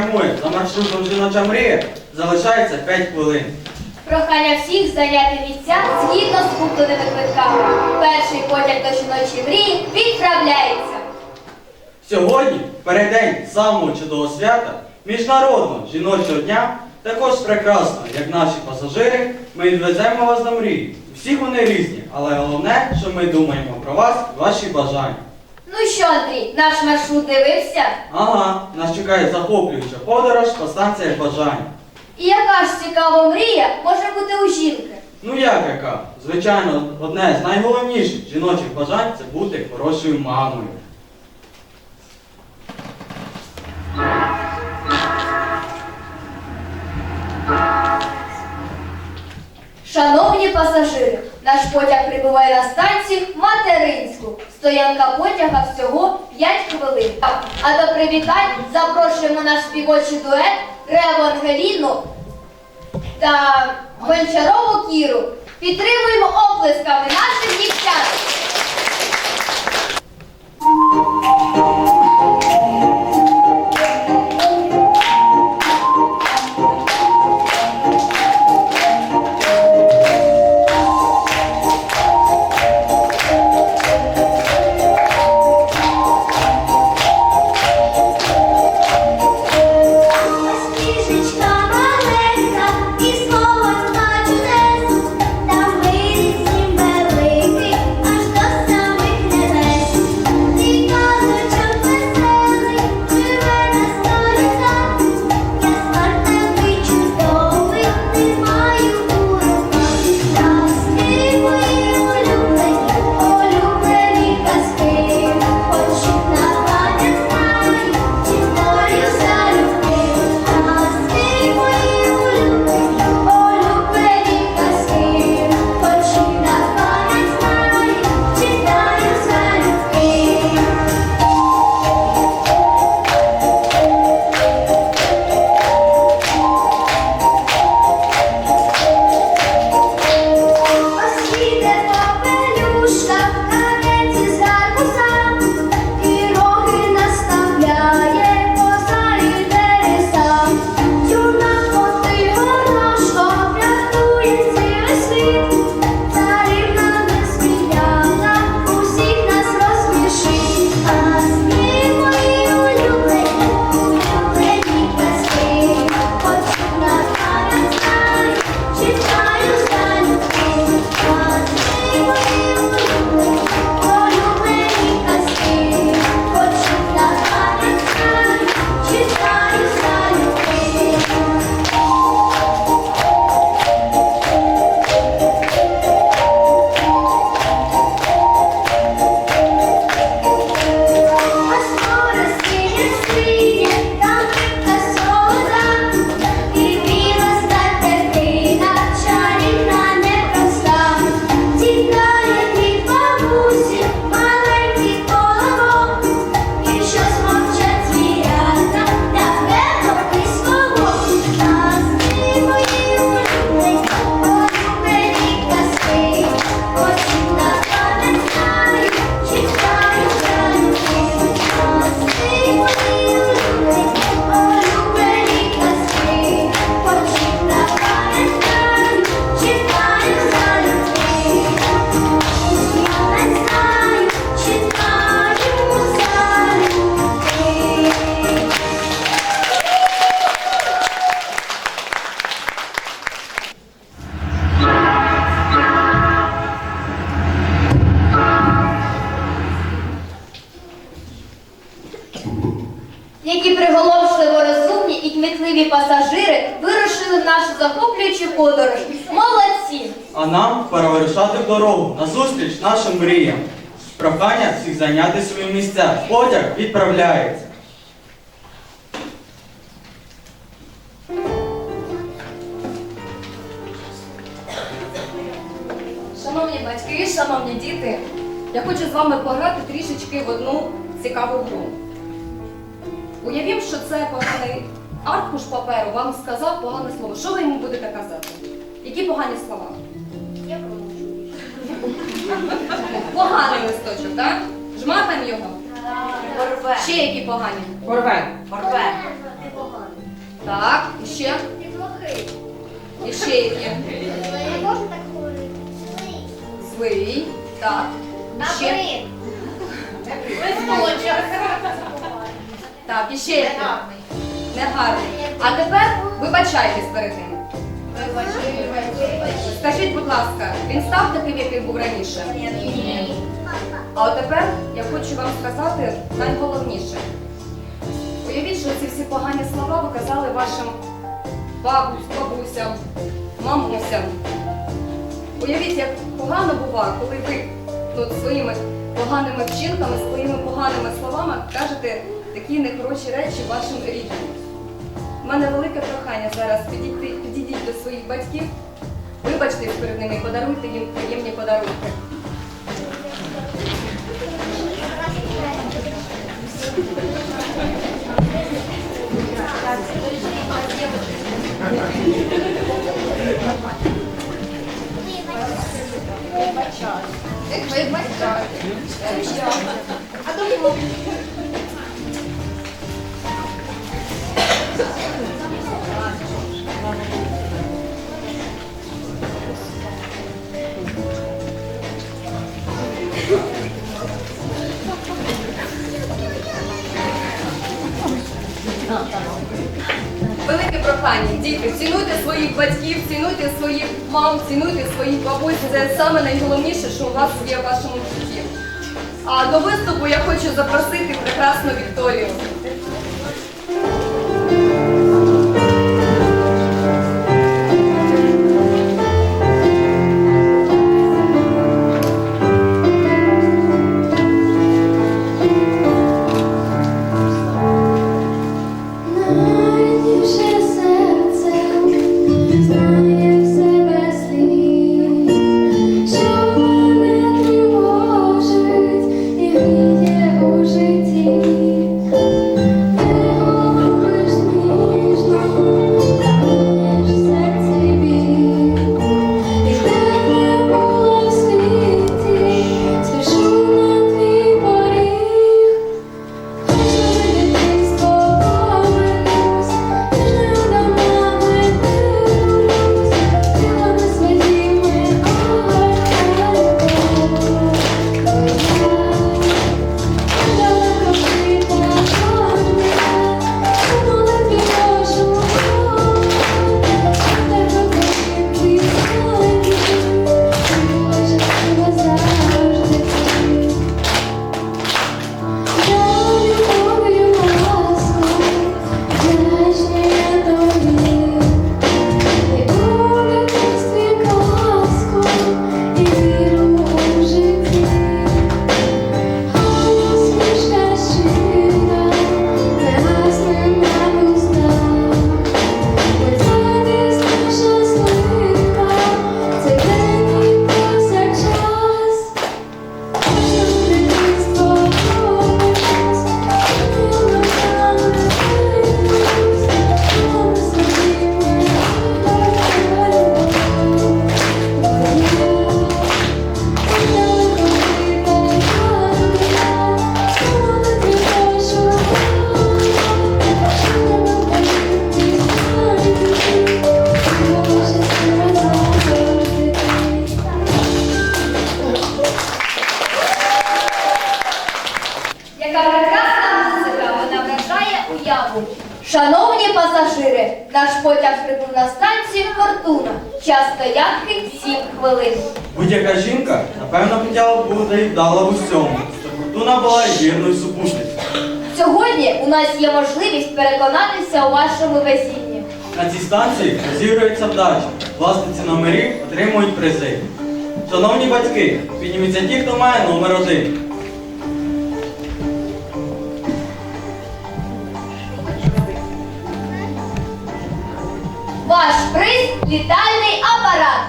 прямує за маршрутом жіноча мрія, залишається 5 хвилин. Прохання всіх зайняти місця згідно з купленими квитками. Перший потяг до жіночої мрії відправляється. Сьогодні, переддень самого чудового свята, Міжнародного жіночого дня, також прекрасно, як наші пасажири, ми відвеземо вас до мрії. Всі вони різні, але головне, що ми думаємо про вас ваші бажання. Що, Андрій, наш маршрут дивився? Ага, нас чекає захоплююча подорож по станціях бажань. І яка ж цікава мрія може бути у жінки? Ну як яка? Звичайно, одне з найголовніших жіночих бажань це бути хорошою мамою. Шановні пасажири, наш потяг прибуває на станцію Материнську. Стоянка потяга всього 5 хвилин. А до привітань запрошуємо наш співочий дует Реву Ангеліну та Гончарову Кіру. Підтримуємо оплесками наших дівчат. Назустріч нашим мріям. Прохання всіх зайняти свої місця. Потяг відправляється. Шановні батьки, шановні діти, я хочу з вами пограти трішечки в одну цікаву гру. Уявімо, що це поганий аркуш паперу вам сказав погане слово. Що ви йому будете казати? Які погані слова? Поганий листочок, так? Жмакаємо його. Порве. Ще які погані? Порве. Порве. Так, і ще? І ще які? Не можна так говорити. Злий. Так. Ще? Так, і ще які? Негарний. А тепер вибачайтесь перед ним. Скажіть, будь ласка, він став таким, який був раніше? А от тепер я хочу вам сказати найголовніше. Уявіть, що ці всі погані слова ви казали вашим бабусь, бабусям, мамусям. Уявіть, як погано бува, коли ви ну, своїми поганими вчинками, своїми поганими словами кажете такі нехороші речі вашим рідним. У мене велике прохання зараз підійти, підійдіть до своїх батьків, вибачтесь перед ними і подаруйте їм приємні подарунки. Велике прохання, діти, цінуйте своїх батьків, цінуйте своїх мам, цінуйте своїх бабусь. Це саме найголовніше, що у вас є в вашому житті. А до виступу я хочу запросити прекрасну Вікторію. Сьогодні у нас є можливість переконатися у вашому везінні. На цій станції розігрується вдача. Власниці номерів отримують призи. Шановні батьки, підніміться ті, хто має номер один. Ваш приз літальний апарат.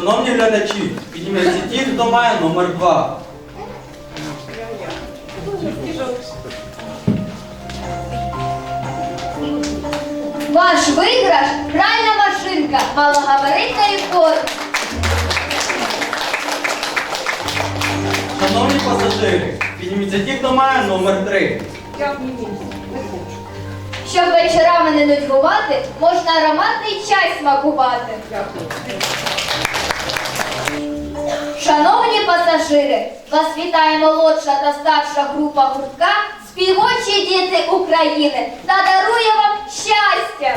Шановні глядачі, підніміть ті, хто має номер 2. Ваш виграш пральна машинка, малогабаритна і корм. Шановні пасажири, підніміться ті, хто має номер 3. Щоб вечорами не нудьгувати, можна ароматний чай смакувати. Дякую. Шановні пасажири, вас вітає молодша та старша група гуртка Співочі діти України та дарує вам щастя!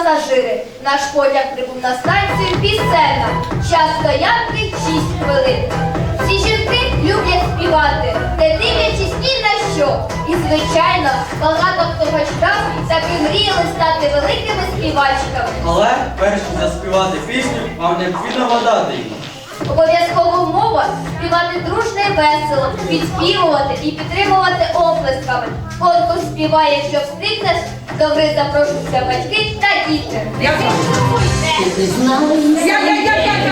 пасажири. Наш потяг прибув на станцію пісенна. Час стоянки 6 хвилин. Всі жінки люблять співати, не дивлячись ні на що. І, звичайно, багато хто бачкав, так і мріяли стати великими співачками. Але перш заспівати пісню, вам необхідно гадати її. Обов'язкова мова співати дружно і весело, підспівувати і підтримувати оплесками. Конкурс співає, що встигнеш, добре запрошуються батьки та діти. Я я я я я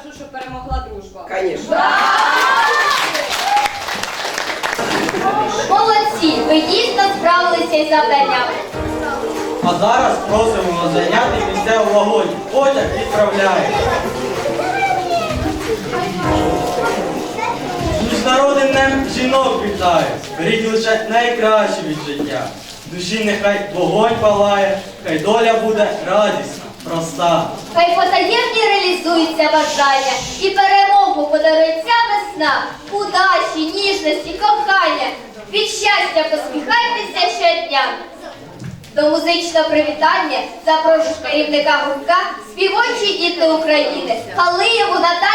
скажу, що перемогла дружба. Молодці! Ви дійсно справилися із завданням. А зараз просимо вас зайняти місця у вагоні. Потяг відправляє. З Міжнародним днем жінок вітаю. Беріть лише найкраще від життя. Душі нехай вогонь палає, хай доля буде радісна, проста. Хай потаємні реалізуються бажання і перемогу подарує весна, удачі, ніжності, кохання. Від щастя посміхайтеся щодня. До музичного привітання запрошую керівника гуртка співочі діти України Халиєву Наталію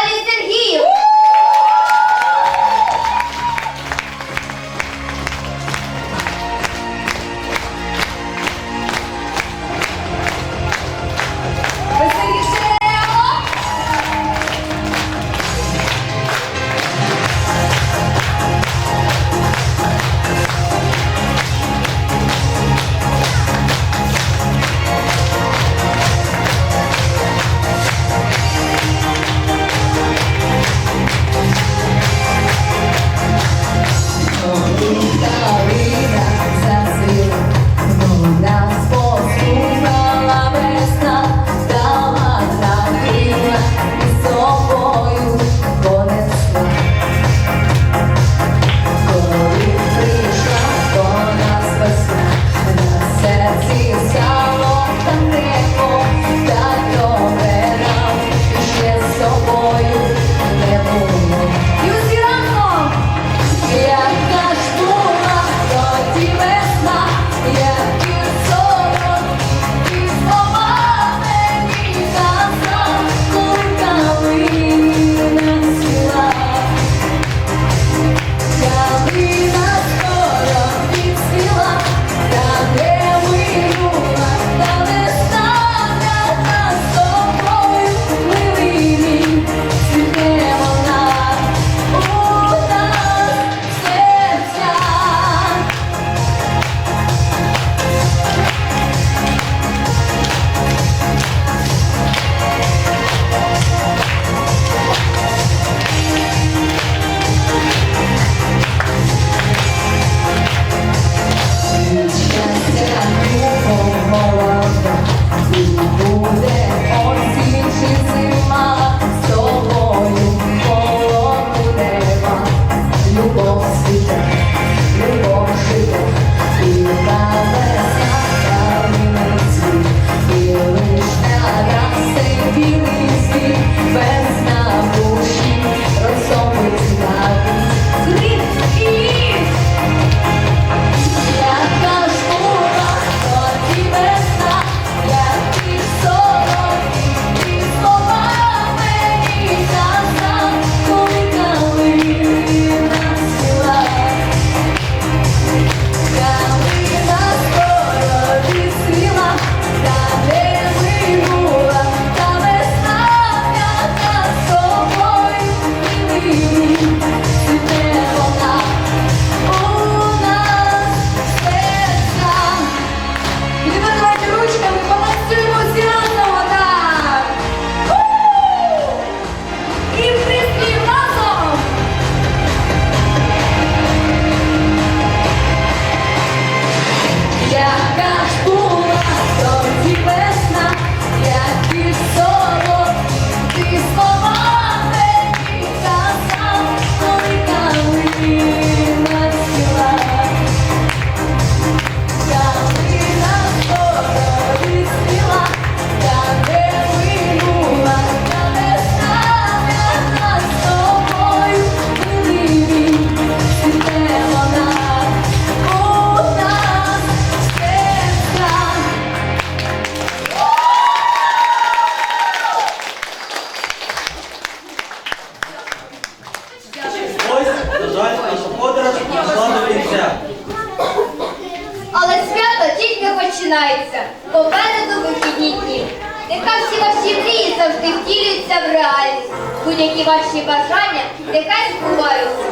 Будь-які ваші бажання нехай збуваються.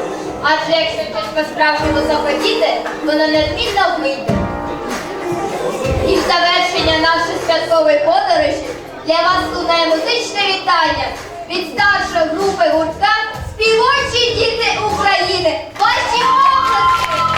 Адже якщо щось по-справжньому захотіти, воно неодмінно вийде. І в завершення нашої святкової подорожі для вас лунає музичне вітання від старшої групи гуртка Співочі діти України. Ваші обласки!